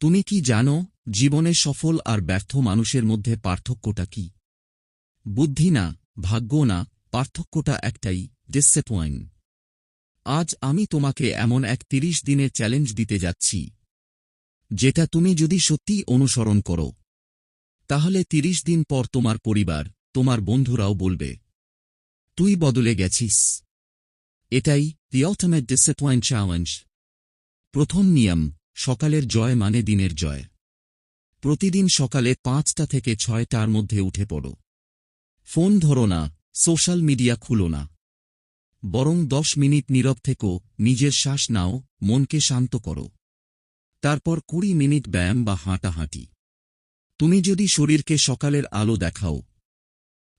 তুমি কি জানো, জীবনে সফল আর ব্যর্থ মানুষের মধ্যে পার্থক্যটা কি? বুদ্ধি না, ভাগ্য না, পার্থক্যটা একটাই ডিসেপয়েন্ট আজ আমি তোমাকে এমন এক তিরিশ দিনের চ্যালেঞ্জ দিতে যাচ্ছি। যেটা তুমি যদি সত্যি অনুসরণ করো। তাহলে তিরিশ দিন পর তোমার পরিবার, তোমার বন্ধুরাও বলবে, তুই বদলে গেছিস। এটাই দি অল্টিমেট ডিসেপয়েন্ট চ্যালেঞ্জ প্রথম নিয়ম সকালের জয় মানে দিনের জয়। প্রতিদিন সকালে পাঁচটা থেকে ছয়টার মধ্যে উঠে পড়ো। ফোন ধরো না, সোশ্যাল মিডিয়া খুলো না। বরং দশ মিনিট নীরব থেকো, নিজের শ্বাস নাও, মনকে শান্ত করো। তারপর কুড়ি মিনিট ব্যায়াম বা হাঁটাহাঁটি। তুমি যদি শরীরকে সকালের আলো দেখাও,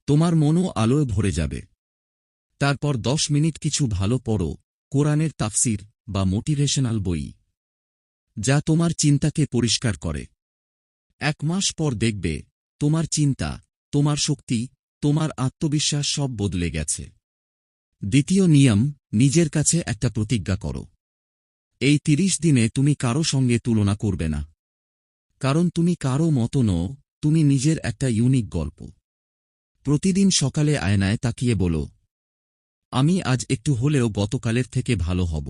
তোমার মনও আলোয় ভরে যাবে। তারপর দশ মিনিট কিছু ভালো পড়ো, কোরআনের তাফসির বা মোটিভেশনাল বই। যা তোমার চিন্তাকে পরিষ্কার করে। এক মাস পর দেখবে, তোমার চিন্তা, তোমার শক্তি, তোমার আত্মবিশ্বাস সব বদলে গেছে। দ্বিতীয় নিয়ম, নিজের কাছে একটা প্রতিজ্ঞা করো। এই তিরিশ দিনে তুমি কারও সঙ্গে তুলনা করবে না। কারণ তুমি কারও মতো নও, তুমি নিজের একটা ইউনিক গল্প। প্রতিদিন সকালে আয়নায় তাকিয়ে বলো, আমি আজ একটু হলেও গতকালের থেকে ভালো হব।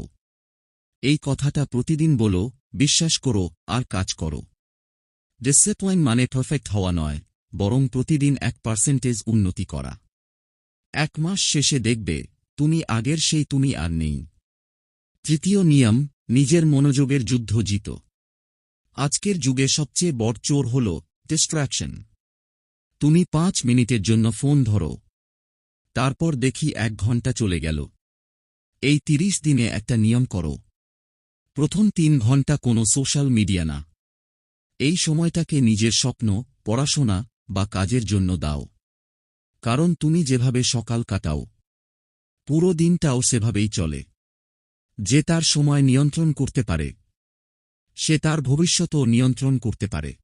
এই কথাটা প্রতিদিন বলো বিশ্বাস করো আর কাজ করো। ডিসেপয়েন্ট মানে পারফেক্ট হওয়া নয়, বরং প্রতিদিন এক পার্সেন্টেজ উন্নতি করা। এক মাস শেষে দেখবে, তুমি আগের সেই তুমি আর নেই। তৃতীয় নিয়ম, নিজের মনোযোগের যুদ্ধ জিত। আজকের যুগে সবচেয়ে বড় চোর হল ডিস্ট্র্যাকশন তুমি পাঁচ মিনিটের জন্য ফোন ধরো। তারপর দেখি এক ঘণ্টা চলে গেল। এই তিরিশ দিনে একটা নিয়ম করো প্রথম তিন ঘণ্টা কোনো সোশ্যাল মিডিয়া না। এই সময়টাকে নিজের স্বপ্ন, পড়াশোনা বা কাজের জন্য দাও। কারণ তুমি যেভাবে সকাল কাটাও, পুরো দিনটাও সেভাবেই চলে। যে তার সময় নিয়ন্ত্রণ করতে পারে, সে তার ভবিষ্যতও নিয়ন্ত্রণ করতে পারে।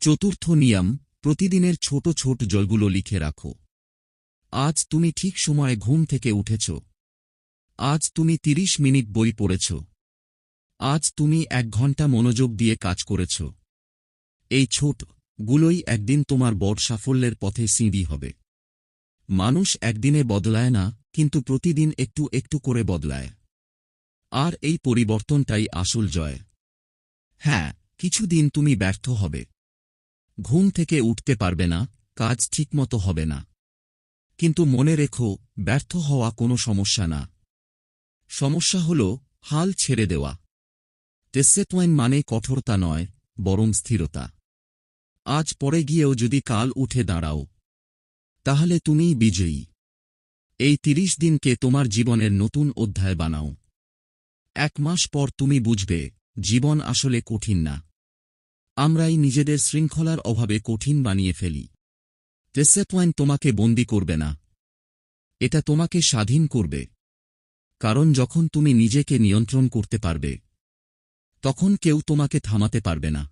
চতুর্থ নিয়ম, প্রতিদিনের ছোট ছোট জলগুলো লিখে রাখো। আজ তুমি ঠিক সময়ে ঘুম থেকে উঠেছ। আজ তুমি তিরিশ মিনিট বই পড়েছ। আজ তুমি এক ঘণ্টা মনোযোগ দিয়ে কাজ করেছ। এই ছোট গুলোই একদিন তোমার বড় সাফল্যের পথে সিঁড়ি হবে। মানুষ একদিনে বদলায় না, কিন্তু প্রতিদিন একটু একটু করে বদলায়। আর এই পরিবর্তনটাই আসল জয়। হ্যাঁ কিছুদিন তুমি ব্যর্থ হবে। ঘুম থেকে উঠতে পারবে না, কাজ ঠিকমতো হবে না। কিন্তু মনে রেখো, ব্যর্থ হওয়া কোনো সমস্যা না। সমস্যা হল, হাল ছেড়ে দেওয়া। টেসেটওয়াইন মানে কঠোরতা নয়, বরং স্থিরতা। আজ পরে গিয়েও যদি কাল উঠে দাঁড়াও, তাহলে তুমিই বিজয়ী। এই তিরিশ দিনকে তোমার জীবনের নতুন অধ্যায় বানাও। এক মাস পর তুমি বুঝবে, জীবন আসলে কঠিন না। আমরাই নিজেদের শৃঙ্খলার অভাবে কঠিন বানিয়ে ফেলি। ডিসেপয়েন্ট তোমাকে বন্দি করবে না। এটা তোমাকে স্বাধীন করবে। কারণ যখন তুমি নিজেকে নিয়ন্ত্রণ করতে পারবে তখন কেউ তোমাকে থামাতে পারবে না।